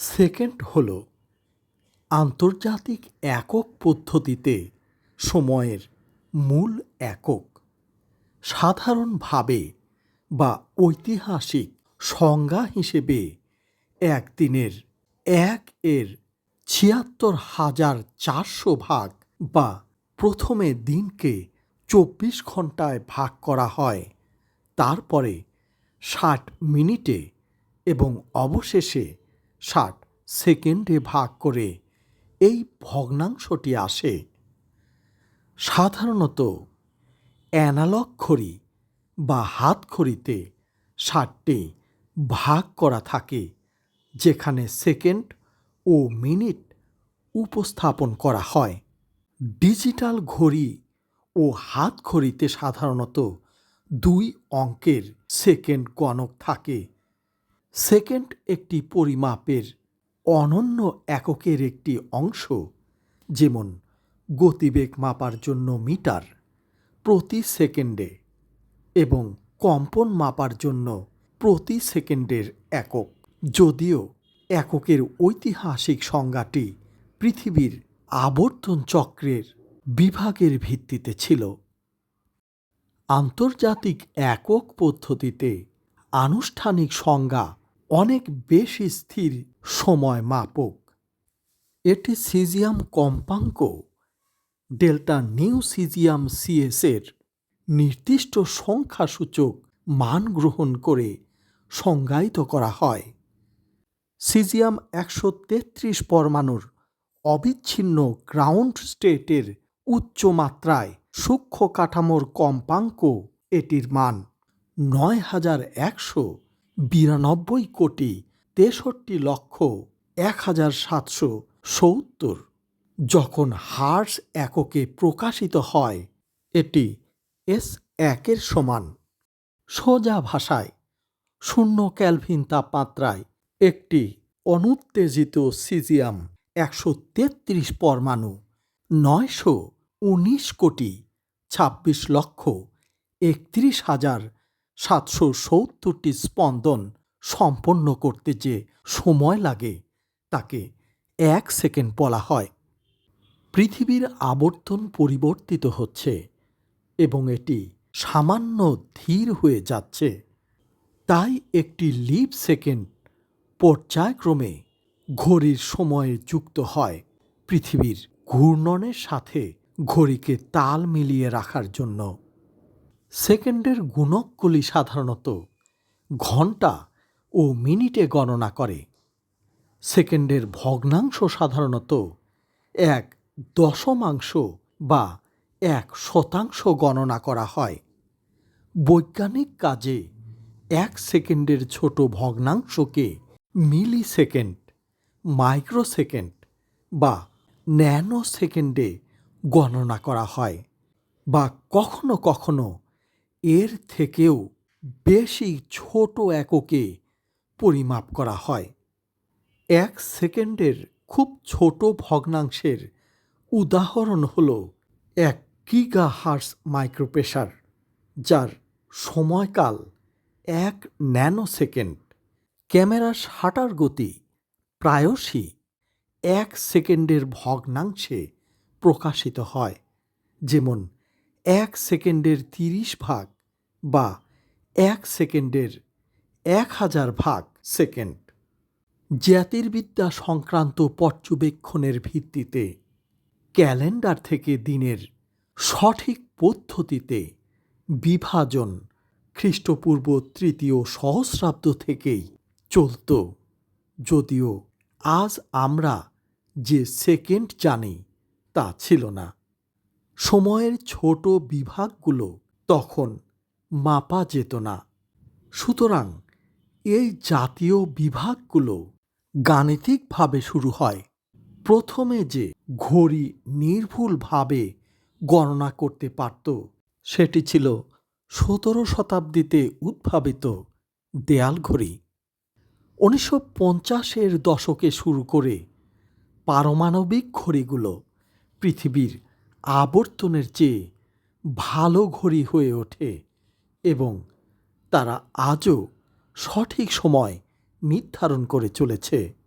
Second হল, আন্তর্জাতিক একক পদ্ধতিতে সময়ের মূল একক, সাধারণভাবে বা ঐতিহাসিক সংজ্ঞা হিসেবে একদিনের এক এর ছিয়াত্তর হাজার চারশো ভাগ বা প্রথমে দিনকে চব্বিশ ঘন্টায় ভাগ করা হয়, তারপরে ষাট মিনিটে এবং অবশেষে ষাট সেকেন্ডে ভাগ করে এই ভগ্নাংশটি আসে। সাধারণত অ্যানালগ ঘড়ি বা হাতঘড়িতে ষাটটি ভাগ করা থাকে, যেখানে সেকেন্ড ও মিনিট উপস্থাপন করা হয়। ডিজিটাল ঘড়ি ও হাতঘড়িতে সাধারণত দুই অঙ্কের সেকেন্ড গণক থাকে সেকেন্ড একটি পরিমাপের অনন্য এককের একটি অংশ, যেমন গতিবেগ মাপার জন্য মিটার প্রতি সেকেন্ডে এবং কম্পন মাপার জন্য প্রতি সেকেন্ডের একক। যদিও এককের ঐতিহাসিক সংজ্ঞাটি পৃথিবীর আবর্তন চক্রের বিভাগের ভিত্তিতে ছিল। আন্তর্জাতিক একক পদ্ধতিতে আনুষ্ঠানিক সংজ্ঞা অনেক বেশি স্থির সময় মাপক। এটি সিজিয়াম কম্পাঙ্ক ডেল্টা নিউ সিজিয়াম সিএসের নির্দিষ্ট সংখ্যাসূচক মান গ্রহণ করে সংজ্ঞায়িত করা হয়। সিজিয়াম একশো তেত্রিশ পরমাণুর অবিচ্ছিন্ন গ্রাউন্ড স্টেটের উচ্চ মাত্রায় সূক্ষ্ম কাঠামোর কম্পাঙ্ক এটির মান নয় হাজার একশো বিরানব্বই কোটি তেষট্টি লক্ষ এক হাজার সাতশো সত্তর। যখন হার্স এককে প্রকাশিত হয়, এটি এস একের সমান। সোজা ভাষায়, শূন্য ক্যালভিন তাপমাত্রায় একটি অনুত্তেজিত সিজিয়াম একশো তেত্রিশ পরমাণু, নয়শো উনিশ কোটি ছাব্বিশ লক্ষ একত্রিশ হাজার সাতশো সত্তরটি স্পন্দন সম্পন্ন করতে যে সময় লাগে, তাকে এক সেকেন্ড বলা হয়। পৃথিবীর আবর্তন পরিবর্তিত হচ্ছে এবং এটি সামান্য ধীর হয়ে যাচ্ছে। তাই একটি লিপ সেকেন্ড পর্যায়ক্রমে ঘড়ির সময়ে যুক্ত হয় পৃথিবীর ঘূর্ণনের সাথে ঘড়িকে তাল মিলিয়ে রাখার জন্য। সেকেন্ডের গুণকগুলি সাধারণত ঘণ্টা ও মিনিটে গণনা করে। সেকেন্ডের ভগ্নাংশ সাধারণত এক দশমাংশ বা এক শতাংশ গণনা করা হয়। বৈজ্ঞানিক কাজে এক সেকেন্ডের ছোট ভগ্নাংশকে মিলি সেকেন্ড মাইক্রো সেকেন্ড বা ন্যানো সেকেন্ডে গণনা করা হয় বা কখনো কখনো এর থেকেও বেশি ছোট এককে পরিমাপ করা হয়। এক সেকেন্ডের খুব ছোট ভগ্নাংশের উদাহরণ হল এক গিগা হার্স মাইক্রোপ্রেশার যার সময়কাল এক ন্যানো সেকেন্ড ক্যামেরা শাটার গতি প্রায়শই এক সেকেন্ডের ভগ্নাংশে প্রকাশিত হয়, যেমন এক সেকেন্ডের তিরিশ ভাগ বা এক সেকেন্ডের এক হাজার ভাগ সেকেন্ড। জ্যোতির্বিদ্যা সংক্রান্ত পর্যবেক্ষণের ভিত্তিতে ক্যালেন্ডার থেকে দিনের সঠিক পদ্ধতিতে বিভাজন খ্রিস্টপূর্ব তৃতীয় সহস্রাব্দ থেকেই চলত। যদিও আজ আমরা যে সেকেন্ড জানি তা ছিল না। সময়ের ছোট বিভাগগুলো তখন মাপা যেত না। সুতরাং এই জাতীয় বিভাগগুলো গাণিতিকভাবে শুরু হয়। প্রথমে যে ঘড়ি নির্ভুলভাবে গণনা করতে পারত, সেটি ছিল সতেরো শতাব্দীতে উদ্ভাবিত দেয়াল ঘড়ি। উনিশশো পঞ্চাশের দশকে শুরু করে পারমাণবিক ঘড়িগুলো পৃথিবীর আবর্তনের চেয়ে ভালো ঘড়ি হয়ে ওঠে এবং তারা আজও সঠিক সময় নির্ধারণ করে চলেছে।